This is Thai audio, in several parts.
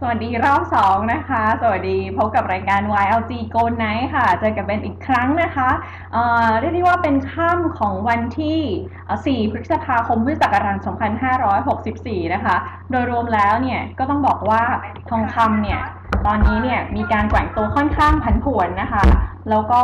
สวัสดีรอบสองนะคะ สวัสดีพบกับรายการ YLG Gold Night ค่ะ เจอกับเบนอีกครั้งนะคะเอ่อเรียกได้ว่าเป็นค่ำของวันที่ 4 พฤษภาคมพุทธศักราช2564 นะคะ โดยรวมแล้วเนี่ยก็ต้องบอกว่าทองคำเนี่ยตอนนี้เนี่ยมีการแกว่งตัวค่อนข้างผันผวนนะคะ แล้วก็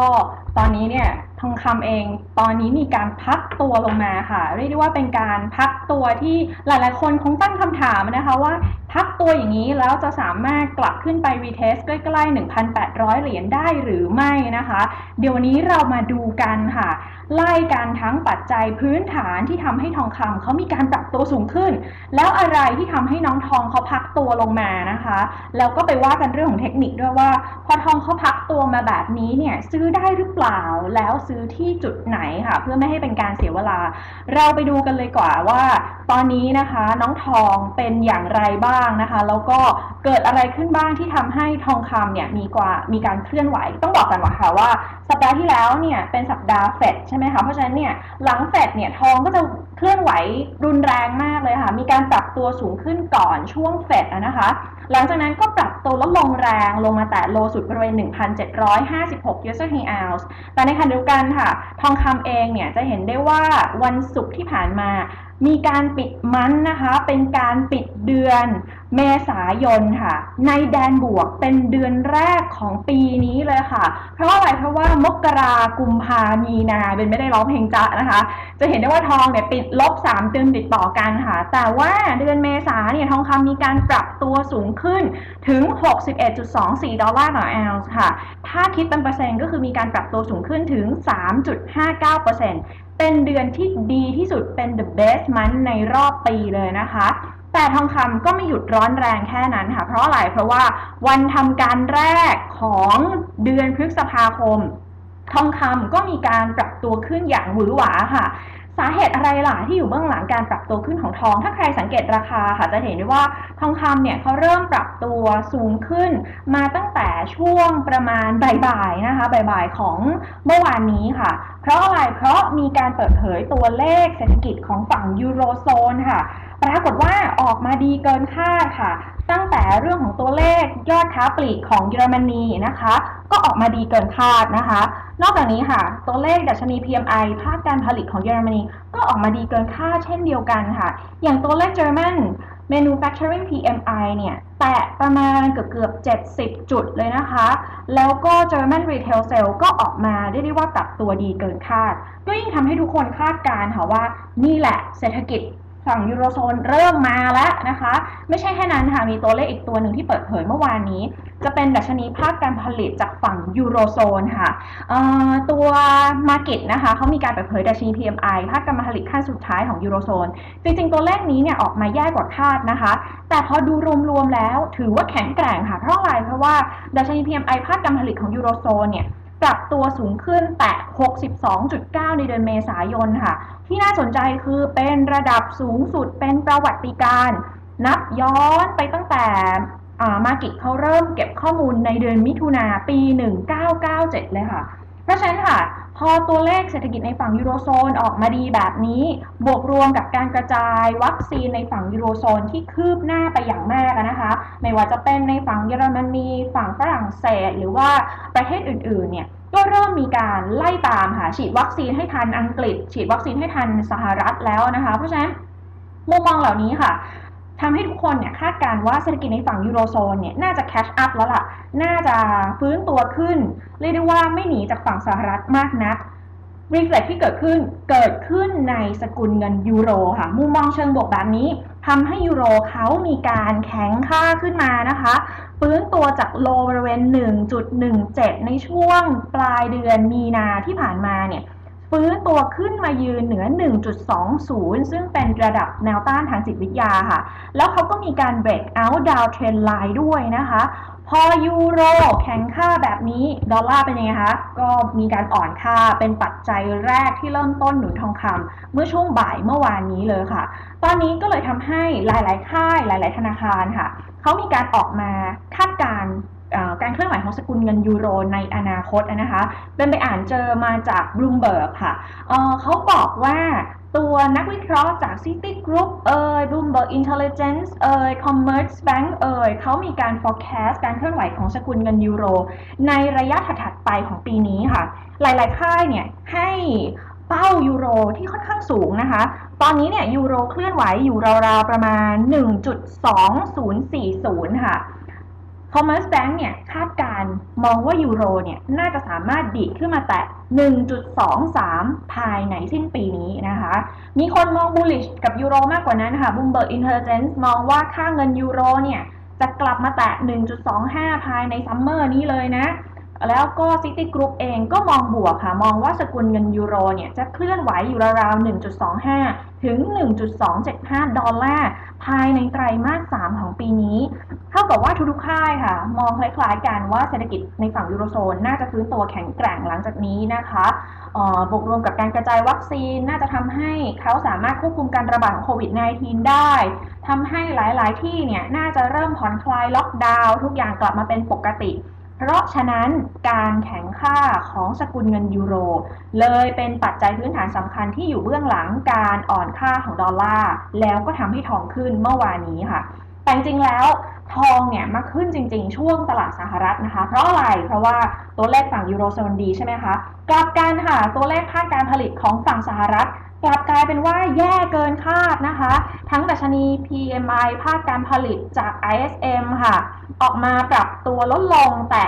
ตอนนี้เนี่ย องคำเอง ตอนนี้มีการพักตัวลงมาค่ะ เรียกได้ว่าเป็นการพักตัวที่หลายๆ คนคงตั้งคำถามนะคะว่าพักตัวอย่างนี้แล้วจะสามารถกลับขึ้นไปรีเทสใกล้ๆ 1,800 เหรียญได้หรือไม่นะคะ เดี๋ยวนนี้เรามาดูกันค่ะ ไล่กันทั้งปัจจัยพื้นฐานที่ทำให้ทองคำเขามีการปรับตัวสูงขึ้น แล้วอะไรที่ทำให้น้องทองเขาพักตัวลงมานะคะ แล้วก็ไปว่ากันเรื่องของเทคนิคด้วยว่า พอทองเขาพักตัวมาแบบนี้เนี่ยซื้อได้หรือเปล่าแล้วซื้อที่จุดไหนค่ะ เพื่อไม่ให้เป็นการเสียเวลา เราไปดูกันเลยกว่าว่า ตอนนี้นะคะน้องทองเป็นอย่างไรบ้างนะคะ แล้วก็เกิดอะไรขึ้นบ้างที่ทำให้ทองคำเนี่ยมีกว่ามีการเคลื่อนไหว ต้องบอกกันว่าค่ะว่า สัปดาห์ที่แล้วเนี่ยเป็นสัปดาห์เฟดใช่ไหมคะเพราะฉะนั้นเนี่ยหลังเฟดเนี่ยทองก็จะเคลื่อนไหวรุนแรงมากเลยค่ะ มีการปรับตัวสูงขึ้นก่อนช่วงเฟดนะคะ หลังจากนั้นก็ปรับตัวลดลงแรงลงมาแตะโลสุดบริเวณ 1,756 US d ounce แต่ในขณะเดียวกันค่ะ ทองคำเองเนี่ยจะเห็นได้ว่าวันศุกร์ที่ผ่านมามีการปิดมันนะคะ เป็นการปิดเดือนเมษายนค่ะ ในแดนบวกเป็นเดือนแรกของปีนี้เลยค่ะ เพราะว่าอะไรเพราะว่ามกรากุมภามีนาเป็นไม่ได้ร้องเพลงจ๊ะนะคะ จะเห็นได้ว่าทองเนี่ยปิดลบ 3 เดือนติดต่อกันค่ะ แต่ว่าเดือนเมษาเนี่ยทองคำมีการปรับตัวสูงขึ้นถึง 61.24 ดอลลาร์ต่อออนซ์ค่ะ ถ้าคิดเป็นเปอร์เซ็นต์ก็คือมีการปรับตัวสูงขึ้นถึง 3.59%เป็นเดือนที่ดีที่สุดเป็น the best month ในรอบปีเลยนะคะแต่ทองคำก็ไม่หยุดร้อนแรงแค่นั้นค่ะ เพราะอะไร เพราะว่าวันทำการแรกของเดือนพฤษภาคม ทองคำก็มีการปรับตัวขึ้นอย่างหวือหวาค่ะ สาเหตุอะไรล่ะที่อยู่เบื้องหลังการปรับตัวขึ้นของทอง ถ้าใครสังเกตราคาค่ะจะเห็นได้ว่าทองคำเนี่ยเขาเริ่มปรับตัวสูงขึ้น มาตั้งแต่ช่วงประมาณบ่ายๆนะคะบ่ายๆของเมื่อวานนี้ค่ะ เพราะอะไรเพราะมีการเปิดเผยตัวเลขเศรษฐกิจของฝั่งยูโรโซนค่ะ ปรากฏว่าออกมาดีเกินคาดค่ะ ตั้งแต่เรื่องของตัวเลขยอดค้าปลีกของเยอรมนีนะคะ ก็ออกมาดีเกินคาดนะคะ นอกจากนี้ค่ะ ตัวเลขดัชนี PMI ภาคการผลิตของเยอรมนีก็ออกมาดีเกินคาดเช่นเดียวกันค่ะ อย่างตัวเลข German Manufacturing PMI เนี่ยแตะประมาณเกือบเกือบ 70 จุดเลยนะคะ แล้วก็ German Retail Sale ก็ออกมาได้ได้ว่าปรับตัวดีเกินคาด ก็ยิ่งทำให้ทุกคนคาดการณ์ค่ะว่านี่แหละเศรษฐกิจ ฝั่งยูโรโซนเริ่มมาแล้วนะคะ ไม่ใช่แค่นั้นค่ะ มีตัวเลขอีกตัวหนึ่งที่เปิดเผยเมื่อวานนี้ จะเป็นดัชนีภาคการผลิตจากฝั่งยูโรโซนค่ะตัว Market นะคะเขามีการเปิดเผยดัชนี PMI ภาคการผลิตขั้นสุดท้ายของยูโรโซนจริงๆ ตัวเลขนี้เนี่ยออกมาแย่กว่าคาดนะคะ แต่พอดูรวมๆแล้วถือว่าแข็งแกร่งค่ะเพราะอะไรเพราะว่าดัชนี PMI ภาคการผลิตของยูโรโซนเนี่ย ปรับตัวสูงขึ้นแตะ 62.9 ในเดือนเมษายนค่ะ ที่น่าสนใจคือเป็นระดับสูงสุดเป็นประวัติการ นับย้อนไปตั้งแต่มากิเขาเริ่มเก็บข้อมูลในเดือนมิถุนาปี 1997 เลยค่ะ เพราะฉะนั้นค่ะ พอตัวเลขเศรษฐกิจในฝั่งยูโรโซนออกมาดีแบบนี้ บวกรวมกับการกระจายวัคซีนในฝั่งยูโรโซนที่คืบหน้าไปอย่างมากนะคะ ไม่ว่าจะเป็นในฝั่งเยอรมนีฝั่งฝรั่งเศส หรือว่าประเทศอื่นๆ เนี่ยก็เริ่มมีการไล่ตามค่ะฉีดวัคซีนให้ทันอังกฤษ ฉีดวัคซีนให้ทันสหรัฐแล้วนะคะ เพราะฉะนั้นมุมมองเหล่านี้ค่ะ ทำให้ทุกคนเนี่ยคาดการว่าเศรษฐกิจในฝั่งยูโรโซนเนี่ยน่าจะแคชอัพแล้วล่ะ น่าจะฟื้นตัวขึ้น เรียกได้ว่าไม่หนีจากฝั่งสหรัฐมากนักรีเฟล็ที่เกิดขึ้นเกิดขึ้นในสกุลเงินยูโรค่ะ มุมมองเชิงบวกแบบนี้ทำให้ยูโรเขามีการแข็งค่าขึ้นมานะคะฟื้นตัวจากโลบริเวณ 1.17 ในช่วงปลายเดือนมีนาที่ผ่านมาเนี่ย ฟื้นตัวขึ้นมายืนเหนือ 1.20 ซึ่งเป็นระดับแนวต้านทางจิตวิทยาค่ะ แล้วเขาก็มีการ break out down trend line ด้วยนะคะ พอยูโรแข็งค่าแบบนี้ ดอลลาร์เป็นยังไงคะ ก็มีการอ่อนค่าเป็นปัจจัยแรกที่เริ่มต้นหนุนทองคำเมื่อช่วงบ่ายเมื่อวานนี้เลยค่ะ ตอนนี้ก็เลยทำให้หลาย ๆ ค่ายหลาย ๆ ธนาคารค่ะ เขามีการออกมาคาดการ สกุลเงินยูโรในอนาคตนะคะเป็นไปอ่านเจอมาจากบลูมเบิร์กค่ะเเขาบอกว่าตัวนักวิเคราะห์จาก City Group เอ่ย Bloomberg Intelligence เอ่ย Commerce Bank เอ่ยเขามีการ forecast การเคลื่อนไหวของสกุลเงินยูโร ในระยะถัดๆไปของปีนี้ค่ะ หลายๆ ค่ายเนี่ยให้เป้ายูโรที่ค่อนข้างสูงนะคะ ตอนนี้เนี่ยยูโรเคลื่อนไหวอยู่ราวๆ ประมาณ 1.2040 ค่ะ Commerce Bank เนี่ยคาดการมองว่ายูโรเนี่ยน่าจะสามารถดีดขึ้นมาแตะ 1.23 ภายในสิ้นปีนี้นะคะ มีคนมอง bullish กับยูโรมากกว่านั้นค่ะ Bloomberg Intelligence มองว่าค่าเงินยูโรเนี่ยจะกลับมาแตะ 1.25 ภายในซัมเมอร์นี้เลยนะ แล้วก็ City Group เองก็มองบวกค่ะ มองว่าสกุลเงินยูโรเนี่ยจะเคลื่อนไหวอยู่ราวๆ1.25 ถึง 1.275 ดอลลาร์ ภายในไตรมาส 3 ของปีนี้ เท่ากับว่าทุกๆค่ายค่ะ มองคล้ายๆกันว่าเศรษฐกิจในฝั่งยูโรโซน น่าจะฟื้นตัวแข็งแกร่งหลังจากนี้นะคะบวกรวมกับการกระจายวัคซีน น่าจะทำให้เขาสามารถควบคุมการระบาดของโควิด -19 ได้ทำให้หลายๆ ที่เนี่ยน่าจะเริ่มผ่อนคลายล็อกดาวน์ทุกอย่างกลับมาเป็นปกติ เพราะฉะนั้นการแข็งค่าของสกุลเงินยูโร เลยเป็นปัจจัยพื้นฐานสำคัญที่อยู่เบื้องหลังการอ่อนค่าของดอลลาร์แล้วก็ทำให้ทองขึ้นเมื่อวานนี้ค่ะ แต่จริงแล้วทองเนี่ยมาขึ้นจริงๆ ช่วงตลาดสหรัฐนะคะ เพราะอะไร เพราะว่าตัวเลขฝั่งยูโรโซนดีใช่ไหมคะ กลับกันค่ะ ตัวเลขภาคการผลิตของฝั่งสหรัฐ กลับกลายเป็นว่าแย่เกินคาดนะคะ ทั้งดัชนี PMI ภาคการผลิตจาก ISM ค่ะ ออกมาปรับตัวลดลงแต่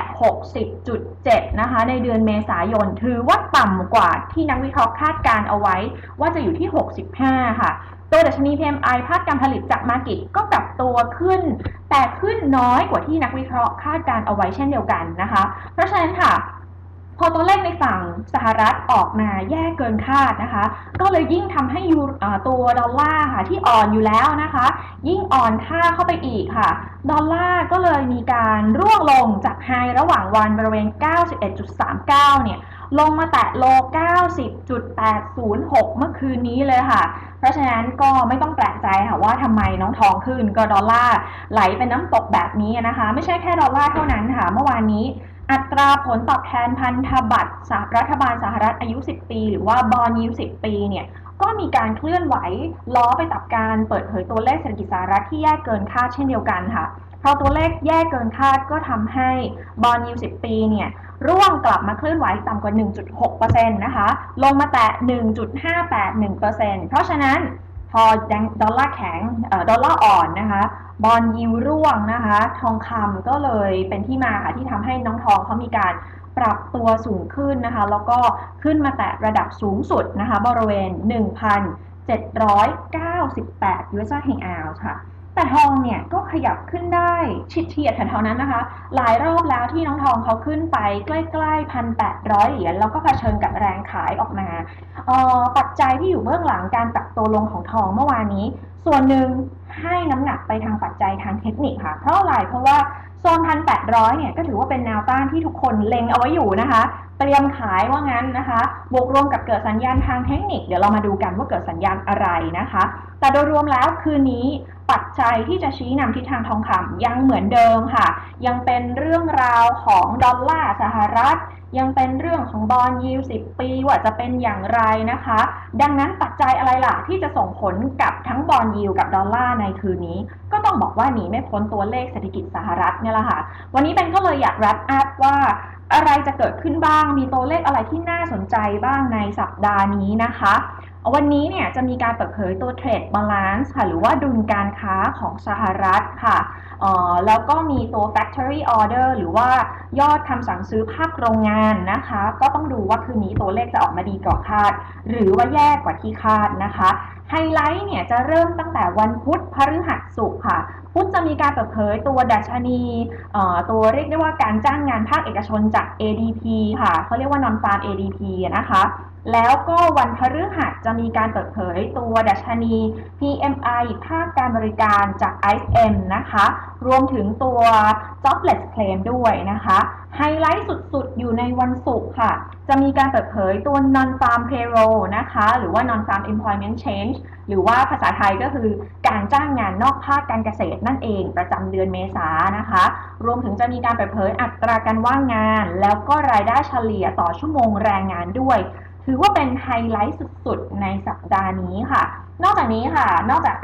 60.7 นะคะ ในเดือนเมษายน ถือว่าต่ำกว่าที่นักวิเคราะห์คาดการเอาไว้ ว่าจะอยู่ที่ 65 ค่ะ ตัวดัชนี PMI ภาคการผลิตจากมากิตก็ปรับตัวขึ้น แต่ขึ้นน้อยกว่าที่นักวิเคราะห์คาดการเอาไว้เช่นเดียวกันนะคะ เพราะฉะนั้นค่ะ พอตัวเลขในฝั่งสหรัฐออกมาแย่เกินคาดนะคะ ก็เลยยิ่งทำให้ยูตัวดอลลาร์ค่ะที่อ่อนอยู่แล้วนะคะ ยิ่งอ่อนค่าเข้าไปอีกค่ะ ดอลลาร์ก็เลยมีการร่วงลงจากไฮระหว่างวันบริเวณ 91.39 เนี่ยลงมาแตะโล 90.806 เมื่อคืนนี้เลยค่ะ เพราะฉะนั้นก็ไม่ต้องแปลกใจค่ะว่าทำไมน้องทองขึ้นก็ดอลลาร์ไหลเป็นน้ำตกแบบนี้นะคะ ไม่ใช่แค่ดอลลาร์เท่านั้นค่ะ เมื่อวานนี้ อัตราผลตอบแทนพันธบัตรสหรัฐบาลสหรัฐอายุ 10 ปี หรือว่าบอลยู10ปีเนี่ยก็มีการเคลื่อนไหวล้อไปกับการเปิดเผยตัวเลขเศรษฐกิจสหรัฐที่แย่เกินคาดเช่นเดียวกันค่ะ เพราะตัวเลขแย่เกินคาดก็ทำให้บอลยู10ปีเนี่ยร่วงกลับมาเคลื่อนไหวต่ำกว่า 1.6%นะคะ ลงมาแตะ 1.581%เพราะฉะนั้น อดอลลาร์แข็งดอลลาร์อ่อนนะคะบอลยิวร่วงนะคะ ทองคำก็เลยเป็นที่มาค่ะที่ทำให้น้องทองเขามีการปรับตัวสูงขึ้นนะคะ แล้วก็ขึ้นมาแตะระดับสูงสุดนะคะ บริเวณ 1,798 US แห่งอาวค่ะ แต่ทองเนี่ยก็ขยับขึ้นได้ชิดเฉียดแถวๆนั้นนะคะ หลายรอบแล้วที่น้องทองเขาขึ้นไปใกล้ๆพันแปดร้อยเหรียญแล้วก็เผชิญกับแรงขายออกมาปัจจัยที่อยู่เบื้องหลังการปรับตัวลงของทองเมื่อวานนี้ ส่วนหนึ่งให้น้ำหนักไปทางปัจจัยทางเทคนิคค่ะ เพราะอะไรเพราะว่าโซนพันแปดร้อยเนี่ยก็ถือว่าเป็นแนวต้านที่ทุกคนเล็งเอาไว้อยู่นะคะ เตรียมขายว่างั้นนะคะ บวกรวมกับเกิดสัญญาณทางเทคนิค เดี๋ยวเรามาดูกันว่าเกิดสัญญาณอะไรนะคะ แต่โดยรวมแล้วคืนนี้ ปัจจัยที่จะชี้นำทิศทางทองคำยังเหมือนเดิมค่ะ ยังเป็นเรื่องราวของดอลลาร์สหรัฐ ยังเป็นเรื่องของบอลยิว10ปีว่าจะเป็นอย่างไรนะคะ ดังนั้นปัจจัยอะไรล่ะที่จะส่งผลกับทั้งบอลยิวกับดอลลาร์ในคืนนี้ ก็ต้องบอกว่าหนีไม่พ้นตัวเลขเศรษฐกิจสหรัฐเนี่ยแหละค่ะ วันนี้เป็นก็เลยอยากรัดอัพว่าอะไรจะเกิดขึ้นบ้าง มีตัวเลขอะไรที่น่าสนใจบ้างในสัปดาห์นี้นะคะ วันนี้เนี่ยจะมีการเปิดเผยตัวเทรดบาลานซ์ค่ะ หรือว่าดุลการค้าของสหรัฐค่ะแล้วก็มีตัว factory order หรือว่ายอดคำสั่งซื้อภาคโรงงานนะคะ ก็ต้องดูว่าคืนนี้ตัวเลขจะออกมาดีกว่าคาด หรือว่าแย่กว่าที่คาดนะคะ ไฮไลท์เนี่ยจะเริ่มตั้งแต่วันพุธพฤหัสศุกร์ค่ะ พุธจะมีการเปิดเผยตัวดัชนีตัวเรียกได้ว่าการจ้างงานภาคเอกชนจาก ADP ค่ะเขาเรียกว่า non farm ADP นะคะ แล้วก็วันพฤหัสจะมีการเปิดเผยตัวดัชนี PMI ภาคการบริการจาก ISM นะคะ รวมถึงตัว jobless claim ด้วยนะคะ ไฮไลท์สุดๆ อยู่ในวันศุกร์ค่ะ จะมีการเปิดเผยตัว non farm payroll นะคะ หรือว่า non farm employment change หรือว่าภาษาไทยก็คือการจ้างงานนอกภาคการเกษตรนั่นเองประจำเดือนเมษานะคะ รวมถึงจะมีการเปิดเผยอัตราการว่างงาน แล้วก็รายได้เฉลี่ยต่อชั่วโมงแรงงานด้วย ถือว่าเป็นไฮไลท์สุดๆ ในสัปดาห์นี้ค่ะ นอกจากนี้ค่ะ นอกจาก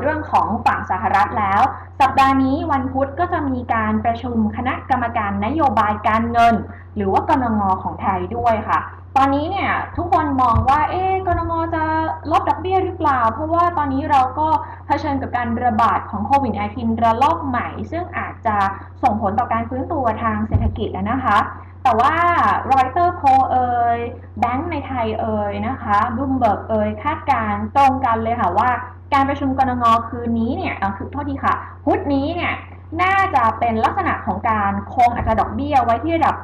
เรื่องของฝั่งสหรัฐแล้ว สัปดาห์นี้วันพุธก็จะมีการประชุมคณะกรรมการนโยบายการเงิน หรือว่ากนงของไทยด้วยค่ะ ตอนนี้เนี่ยทุกคนมองว่าเอ๊กนงจะลดดอกเบี้ยหรือเปล่า เพราะว่าตอนนี้เราก็เผชิญกับการระบาดของโควิด -19 ระลอกใหม่ ซึ่งอาจจะส่งผลต่อการฟื้นตัวทางเศรษฐกิจนะคะ แต่ว่ารอยเตอร์โพเอยแบงก์ในไทยเอยนะคะบูมเบิร์กเอยคาดการณ์ตรงกันเลยค่ะว่า การประชุมกนงงคืนนี้เนี่ยคือโทษทีค่ะ พุธนี้เนี่ยน่าจะเป็นลักษณะของการคงอัตราดอกเบี้ยไว้ที่ระดับ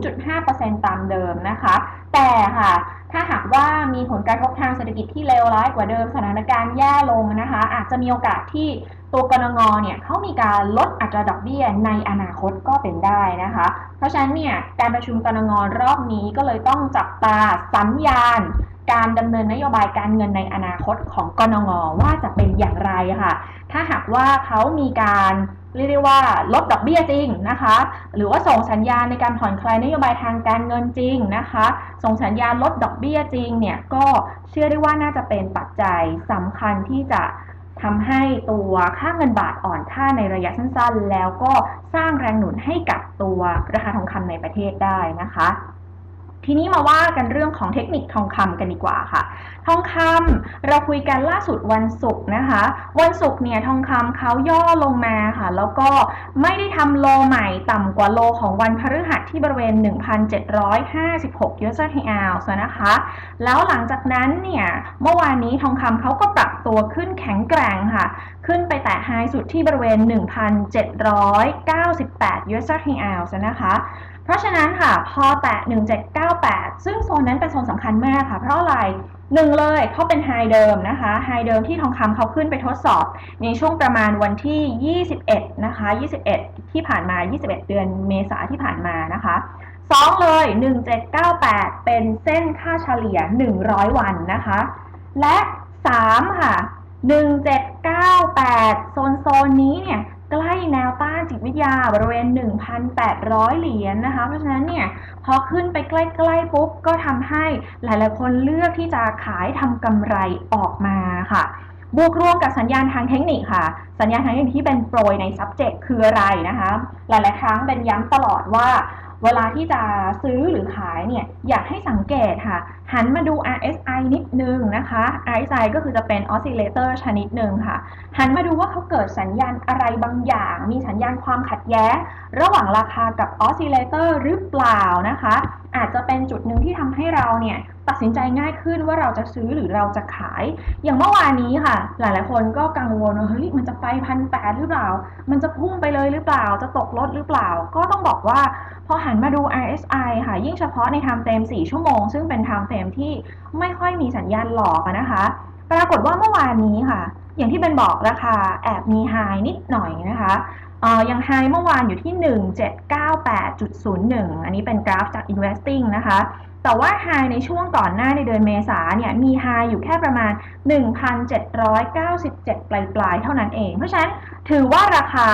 0.5%ตามเดิมนะคะ แต่ค่ะถ้าหากว่ามีผลกระทบทางเศรษฐกิจที่เลวร้ายกว่าเดิมสถานการณ์แย่ลงนะคะ อาจจะมีโอกาสที่ ตัวกนงเนี่ยเขามีการลดอัตราดอกเบี้ยในอนาคตก็เป็นได้นะคะ เพราะฉะนั้นเนี่ยการประชุมกนงรอบนี้ก็เลยต้องจับตาสัญญาณ การดำเนินนโยบายการเงินในอนาคตของกนงว่าจะเป็นอย่างไรค่ะ ถ้าหากว่าเขามีการเรียกได้ว่าลดดอกเบี้ยจริงนะคะ หรือว่าส่งสัญญาณในการผ่อนคลายนโยบายทางการเงินจริงนะคะ ส่งสัญญาณลดดอกเบี้ยจริงเนี่ยก็เชื่อได้ว่าน่าจะเป็นปัจจัยสำคัญที่จะ ทำให้ตัวค่าเงินบาทอ่อนค่าในระยะสั้นๆ แล้วก็สร้างแรงหนุนให้กับตัวราคาทองคำในประเทศได้นะคะ ทีนี้มาว่ากันเรื่องของเทคนิคทองคำกันดีกว่าค่ะ ทองคำเราคุยกันล่าสุดวันศุกร์นะคะ วันศุกร์เนี่ยทองคำเขาย่อลงมาค่ะ แล้วก็ไม่ได้ทำโลใหม่ต่ำกว่าโลของวันพฤหัสที่บริเวณ 1,756 US d ounce นะคะ แล้วหลังจากนั้นเนี่ยเมื่อวานนี้ทองคำเขาก็ปรับตัวขึ้นแข็งแกร่งค่ะ ขึ้นไปแตะไฮสุดที่บริเวณ 1,798 US d ounce นะคะ ราะฉะนั้นค่ะ พอแตะ 1798 ซึ่งโซนนั้นเป็นโซนสำคัญมากค่ะ เพราะอะไรหนึ่งเลยเขาเป็นไฮเดิมนะคะไฮเดิมที่ทองคำเขาขึ้นไปทดสอบ ในช่วงประมาณวันที่ 21 นะคะ 21 ที่ผ่านมา 21 เดือนเมษาที่ผ่านมานะคะสองเลย 1798 เป็นเส้นค่าเฉลี่ย 100 วันนะคะ และ 3 ค่ะ 1798 โซนโซนนี้เนี่ย ใกล้แนวต้านจิตวิทยาบริเวณ 1,800 เหรียญนนะคะ เพราะฉะนั้นเนี่ยพอขึ้นไปใกล้ๆปุ๊บก็ทำให้หลายๆคนเลือกที่จะขายทำกำไรออกมาค่ะ บวกรวมกับสัญญาณทางเทคนิคค่ะ สัญญาณทางเทคนิคที่เป็นโปรยใน subject คืออะไรนะคะ หลายๆครั้งเป็นย้ำตลอดว่า เวลาที่จะซื้อหรือขายเนี่ยอยากให้สังเกตค่ะ หันมาดู RSI นิดนึงนะคะ RSI ก็คือจะเป็น oscillator ชนิดหนึ่งค่ะ หันมาดูว่าเขาเกิดสัญญาณอะไรบางอย่าง มีสัญญาณความขัดแย้ง ระหว่างราคากับ oscillator หรือเปล่านะคะ อาจจะเป็นจุดหนึ่งที่ทำให้เราเนี่ยตัดสินใจง่ายขึ้นว่าเราจะซื้อหรือเราจะขาย อย่างเมื่อวานนี้ค่ะ หลายๆคนก็กังวลว่าเฮ้ยมันจะไปพันแปดหรือเปล่า มันจะพุ่งไปเลยหรือเปล่า จะตกลดหรือเปล่า ก็ต้องบอกว่าพอหันมาดู RSI ค่ะ ยิ่งเฉพาะใน time frame 4ชั่วโมง ซึ่งเป็น time frame ที่ไม่ค่อยมีสัญญาณหลอกนะคะ ปรากฏว่าเมื่อวานนี้ค่ะ อย่างที่เป็นบอกราคาแอบมีไฮนิดหน่อยนะคะ ยังไฮเมื่อวานอยู่ที่ 1798.01 อันนี้เป็นกราฟจาก investing นะคะ แต่ว่าไฮในช่วงก่อนหน้าในเดือนเมษาเนี่ย มีไฮอยู่แค่ประมาณ 1,797 ปลายๆเท่านั้นเอง เพราะฉะนั้นถือว่าราคา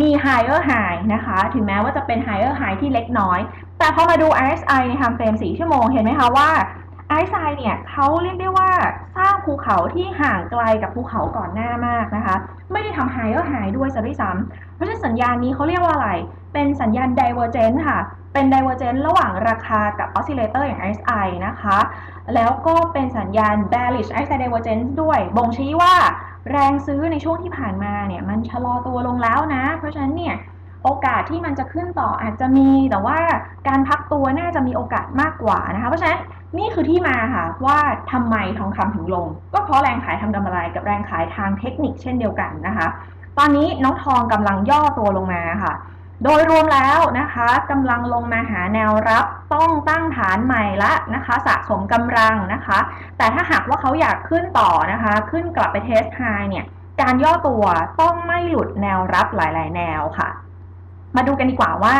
มี higher high นะคะ ถึงแม้ว่าจะเป็น higher high ที่เล็กน้อย แต่พอมาดู RSI ใน time frame 4ชั่วโมง เห็นไหมคะว่า RSI เนี่ยเขาเรียกได้ว่าสร้างภูเขาที่ห่างไกลกับภูเขาก่อนหน้ามากนะคะ ทำหายก็หายด้วยซะด้วยซ้ำเพราะฉะนั้นสัญญาณนี้เขาเรียกว่าอะไร เป็นสัญญาณ divergent ค่ะ เป็น divergent ระหว่างราคากับ oscillator อย่าง RSI นะคะ แล้วก็เป็นสัญญาณ bearish RSI divergence ด้วย บ่งชี้ว่าแรงซื้อในช่วงที่ผ่านมาเนี่ยมันชะลอตัวลงแล้วนะ เพราะฉะนั้นเนี่ย โอกาสที่มันจะขึ้นต่ออาจจะมีแต่ว่าการพักตัวน่าจะมีโอกาสมากกว่านะคะเพราะฉะนั้นนี่คือที่มาค่ะว่าทำไมทองคำถึงลง ก็เพราะแรงขายทำกำไรกับแรงขายทางเทคนิคเช่นเดียวกันนะคะ ตอนนี้น้องทองกำลังย่อตัวลงมาค่ะ โดยรวมแล้วนะคะกำลังลงมาหาแนวรับต้องตั้งฐานใหม่ละนะคะ สะสมกำลังนะคะ แต่ถ้าหากว่าเขาอยากขึ้นต่อนะคะ ขึ้นกลับไปเทสไฮเนี่ยการย่อตัวต้องไม่หลุดแนวรับหลาย ๆ แนวค่ะ มาดูกันดีกว่าว่า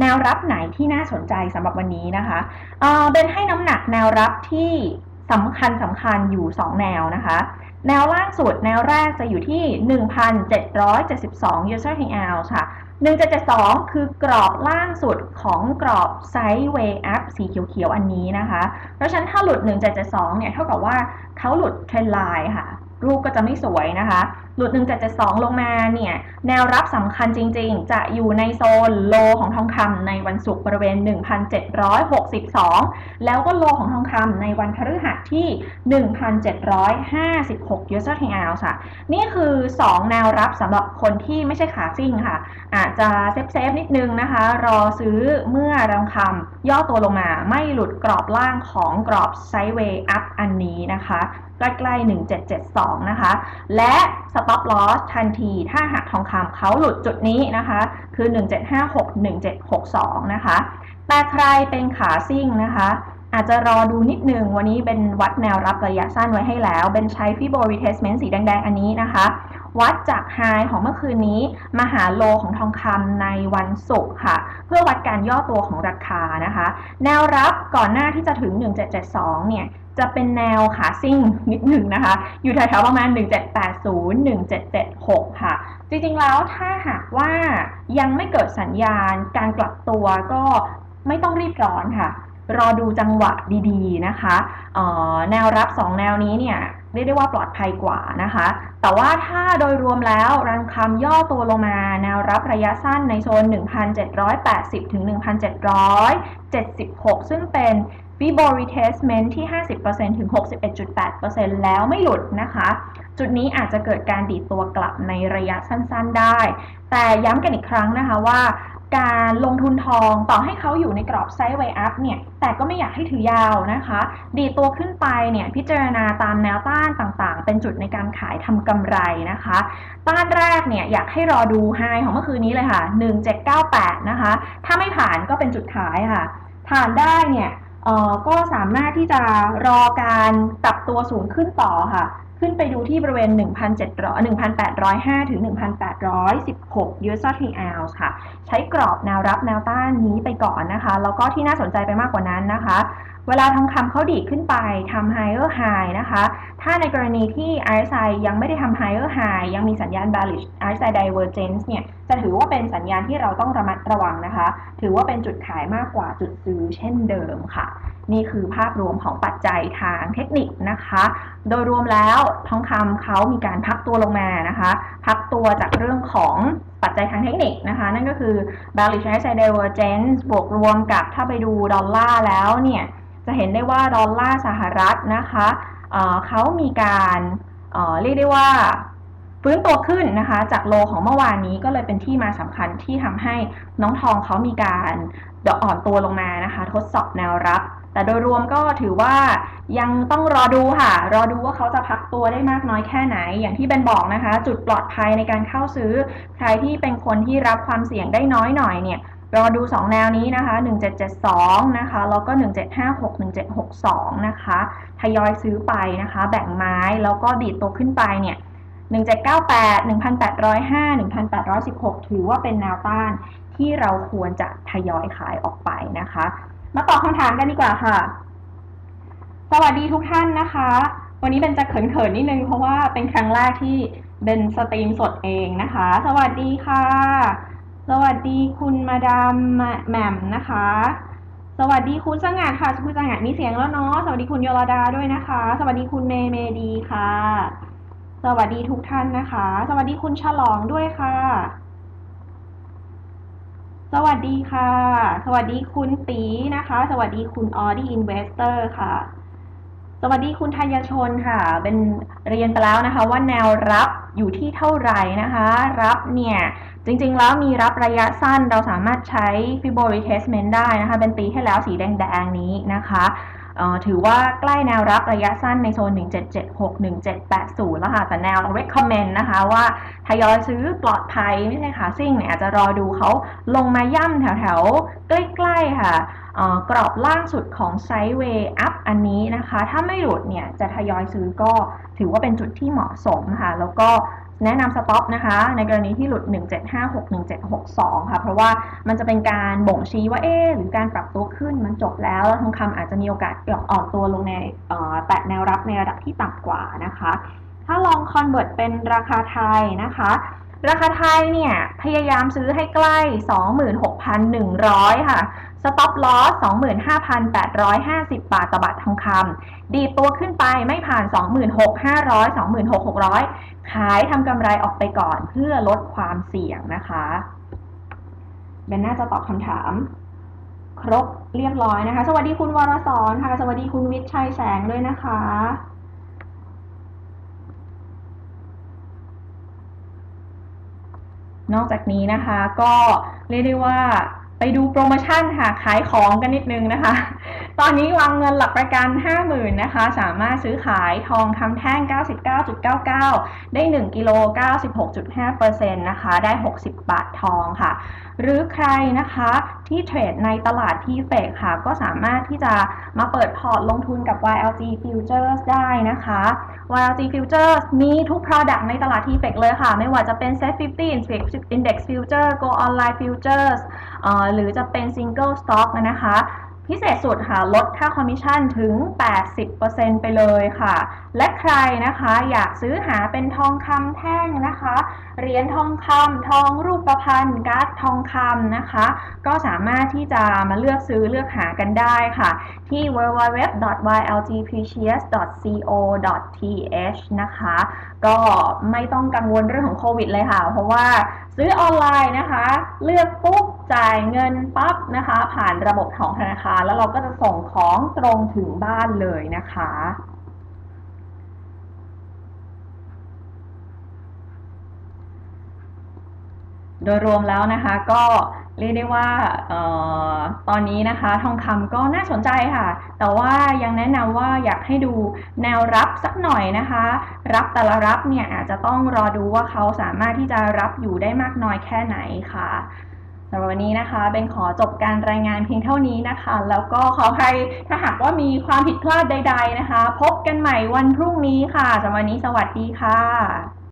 แนวรับไหนที่น่าสนใจสำหรับวันนี้นะคะเเบนให้น้ำหนักแนวรับที่สำคัญสำคัญอยู่ 2 แนวนะคะ แนวล่างสุดแนวแรกจะอยู่ที่ 1,772 user hangout ค่ะ 1772 คือกรอบล่างสุดของกรอบ Sideway Up สีเขียวๆ อันนี้นะคะ เพราะฉะนั้นถ้าหลุด 1772 เนี่ย เท่ากับว่าเขาหลุดเทรนไลน์ค่ะ รูปก็จะไม่สวยนะคะ หลุด 1772 ลงมาเนี่ยแนวรับสำคัญจริงๆ จะอยู่ในโซนโลของทองคำในวันศุกร์บริเวณ 1,762 แล้วก็โลของทองคำในวันพฤหัสที่ 1,756 user hangout ค่ะ นี่คือ 2 แนวรับสำหรับคนที่ไม่ใช่ขาซิ่งค่ะ อาจจะเซฟเซฟๆนิดนึงนะคะ รอซื้อเมื่อรองคำย่อตัวลงมาไม่หลุดกรอบล่างของกรอบไซด์เวย์อัพอันนี้นะคะใกล้ๆ1772 นะคะ และ stop loss ทันทีถ้าหากทองคำเขาหลุดจุดนี้นะคะ คือ 1756 1762 นะคะ แต่ใครเป็นขาซิ่งนะคะ อาจจะรอดูนิดนึง วันนี้เป็นวัดแนวรับระยะสั้นไว้ให้แล้ว เป็นใช้ Fibo retracement สีแดง ๆ อันนี้นะคะ วัดจากไฮของเมื่อคืนนี้ มาหาโลของทองคำในวันศุกร์ค่ะ เพื่อวัดการย่อตัวของราคานะคะ แนวรับก่อนหน้าที่จะถึง 1772 เนี่ย จะเป็นแนวขาซิ่งนิดหนึ่งนะคะ อยู่แถวๆประมาณ 1780 1776 ค่ะ จริงๆแล้วถ้าหากว่ายังไม่เกิดสัญญาณการกลับตัวก็ไม่ต้องรีบร้อนค่ะ รอดูจังหวะดีๆนะคะออแนวรับ 2 แนวนี้เนี่ยเรียกได้ว่าปลอดภัยกว่านะคะ แต่ว่าถ้าโดยรวมแล้วรันคำย่อตัวลงมา แนวรับระยะสั้นในโซน 1,780 ถึง 1,776 ซึ่งเป็น Fibo retracement ที่ 50%ถึง 61.8%แล้วไม่หลุดนะคะ จุดนี้อาจจะเกิดการดีดตัวกลับในระยะสั้นๆได้ แต่ย้ำกันอีกครั้งนะคะว่าการลงทุนทองต่อให้เขาอยู่ในกรอบไซด์ไวอัพเนี่ย แต่ก็ไม่อยากให้ถือยาวนะคะ ดีตัวขึ้นไปเนี่ย พิจารณาตามแนวต้านต่างๆ เป็นจุดในการขายทำกำไรนะคะ ต้านแรกเนี่ย อยากให้รอดูไฮของเมื่อคืนนี้เลยค่ะ 1798 นะคะ ถ้าไม่ผ่านก็เป็นจุดขายค่ะ ผ่านได้เนี่ย ก็สามารถที่จะรอการปรับตัวสูงขึ้นต่อค่ะ ขึ้นไปดูที่บริเวณ 1,700 1,805 ถึง 1,816 US hangout ค่ะ ใช้กรอบแนวรับแนวต้านนี้ไปก่อนนะคะ แล้วก็ที่น่าสนใจไปมากกว่านั้นนะคะ เวลาทองคำเขาดีดขึ้นไปทำ higher high นะคะ ถ้าในกรณีที่ RSI ยังไม่ได้ทำ higher high ยังมีสัญญาณ bearish RSI divergence เนี่ย จะถือว่าเป็นสัญญาณที่เราต้องระมัดระวังนะคะ ถือว่าเป็นจุดขายมากกว่าจุดซื้อเช่นเดิมค่ะ นี่คือภาพรวมของปัจจัยทางเทคนิคนะคะ โดยรวมแล้วทองคำเขามีการพักตัวลงมานะคะ พักตัวจากเรื่องของปัจจัยทางเทคนิคนะคะ นั่นก็คือ bearish RSI divergence บวกรวมกับถ้าไปดูดอลลาร์แล้วเนี่ย จะเห็นได้ว่าดอลลาร์สหรัฐนะคะเเขามีการเเรียกได้ว่าฟื้นตัวขึ้นนะคะจากโลของเมื่อวานนี้ก็เลยเป็นที่มาสำคัญที่ทำให้น้องทองเขามีการดอ่อนตัวลงมานะคะ ทดสอบแนวรับ แต่โดยรวมก็ถือว่ายังต้องรอดูค่ะ รอดูว่าเขาจะพักตัวได้มากน้อยแค่ไหน อย่างที่เป็นบอกนะคะ จุดปลอดภัยในการเข้าซื้อ ใครที่เป็นคนที่รับความเสี่ยงได้น้อยหน่อยเนี่ย รอดู 2 แนวนี้นะคะ 1772 นะคะ แล้วก็ 1756 1762 นะคะ ทยอยซื้อไปนะคะ แบ่งไม้ แล้วก็ดีดตัวขึ้นไปเนี่ย 1798 1805 1816 ถือว่าเป็นแนวต้านที่เราควรจะทยอยขายออกไปนะคะ มาตอบคำถามกันดีกว่าค่ะ สวัสดีทุกท่านนะคะ วันนี้เป็นจะเขินๆนิดนึง เพราะว่าเป็นครั้งแรกที่เป็นสตรีมสดเองนะคะ สวัสดีค่ะ สวัสดีคุณมาดามแหม่มนะคะ สวัสดีคุณสงัดค่ะคุณสงัดมีเสียงแล้วเนาะสวัสดีคุณโยรดาด้วยนะคะ สวัสดีคุณเมเมดีค่ะ สวัสดีทุกท่านนะคะ สวัสดีคุณฉลองด้วยค่ะ สวัสดีค่ะ สวัสดีคุณตีนะคะ สวัสดีคุณออดี้อินเวสเตอร์ค่ะสวัสดีคุณธัญชนค่ะ เป็นเรียนไปแล้วนะคะว่าแนวรับ อยู่ที่เท่าไหร่นะคะ รับเนี่ยจริงๆแล้วมีรับระยะสั้นเราสามารถใช้ Fibo retracement ได้นะคะ เป็นตีให้แล้วสีแดงๆนี้นะคะถือว่าใกล้แนวรับระยะสั้นในโซน 1776 1780 แล้วค่ะ แต่แนวเรา recommend นะคะว่า ทยอยซื้อปลอดภัยไม่ใช่ขาซิ่งเนี่ยอาจจะรอดูเขาลงมาย่ำแถวๆ ใกล้ๆค่ะกรอบล่างสุดของไซด์เวย์อัพอันนี้นะคะ ถ้าไม่หลุดเนี่ยจะทยอยซื้อก็ถือว่าเป็นจุดที่เหมาะสมค่ะ แล้วก็แนะนำสต็อปนะคะ ในกรณีที่หลุด 1756 1762 ค่ะ เพราะว่ามันจะเป็นการบ่งชี้ว่าเอ๊หรือการปรับตัวขึ้นมันจบแล้ว แล้วทองคำอาจจะมีโอกาสอ่อนตัวลงในแตะแนวรับในระดับที่ต่ำกว่านะคะ ถ้าลอง convert เป็นราคาไทยนะคะ ราคาไทยเนี่ย พยายามซื้อให้ใกล้ 26,100 ค่ะ stop loss 25,850 บาทต่อบาททองคำดีตัวขึ้นไปไม่ผ่าน 26,500 26,600 ขายทำกำไรออกไปก่อนเพื่อลดความเสี่ยงนะคะเบนน่าจะตอบคำถาม ครบเรียบร้อยนะคะ สวัสดีคุณวรสอนค่ะ สวัสดีคุณวิชัยแสงด้วยนะคะ นอกจากนี้นะคะก็เรียกได้ว่าไปดูโปรโมชั่นค่ะขายของกันนิดนึงนะคะ ตอนนี้วางเงินหลักประกัน 50,000นะคะ สามารถซื้อขายทองคำแท่ง 99.99 ได้ 1 กิโล 96.5%นะคะ ได้ 60 บาททองค่ะ หรือใครนะคะที่เทรดในตลาดที่เฟกค่ะ ก็สามารถที่จะมาเปิดพอร์ตลงทุนกับ YLG Futures ได้นะคะ YLG Futures มีทุก Product ในตลาดที่เฟกเลยค่ะ ไม่ว่าจะเป็น Set 50 Index Future Go Online Futures หรือจะเป็น Single Stock นะคะ พิเศษสุดค่ะลดค่าคอมมิชชั่นถึง 80%ไปเลยค่ะ และใครนะคะอยากซื้อหาเป็นทองคำแท่งนะคะ เหรียญทองคำทองรูปพรรณการ์ดทองคำนะคะ ก็สามารถที่จะมาเลือกซื้อเลือกหากันได้ค่ะ ที่ www.ylgprecious.co.th นะคะ ก็ไม่ต้องกังวลเรื่องของโควิดเลยค่ะ เพราะว่าซื้อออนไลน์นะคะ เลือกปุ๊บ จ่ายเงินปั๊บนะคะ ผ่านระบบของธนาคารแล้วเราก็จะส่งของตรงถึงบ้านเลยนะคะโดยรวมแล้วนะคะก็เรียกได้ว่าออตอนนี้นะคะทองคำก็น่าสนใจค่ะ แต่ว่ายังแนะนำว่าอยากให้ดูแนวรับสักหน่อยนะคะ รับแต่ละรับเนี่ยอาจจะต้องรอดูว่าเขาสามารถที่จะรับอยู่ได้มากน้อยแค่ไหนค่ะ สำหรับวันนี้นะคะเป็นขอจบการรายงานเพียงเท่านี้นะคะ แล้วก็ขออภัยถ้าหากว่ามีความผิดพลาดใด ๆนะคะ พบกันใหม่วันพรุ่งนี้ค่ะสำหรับวันนี้สวัสดีค่ะ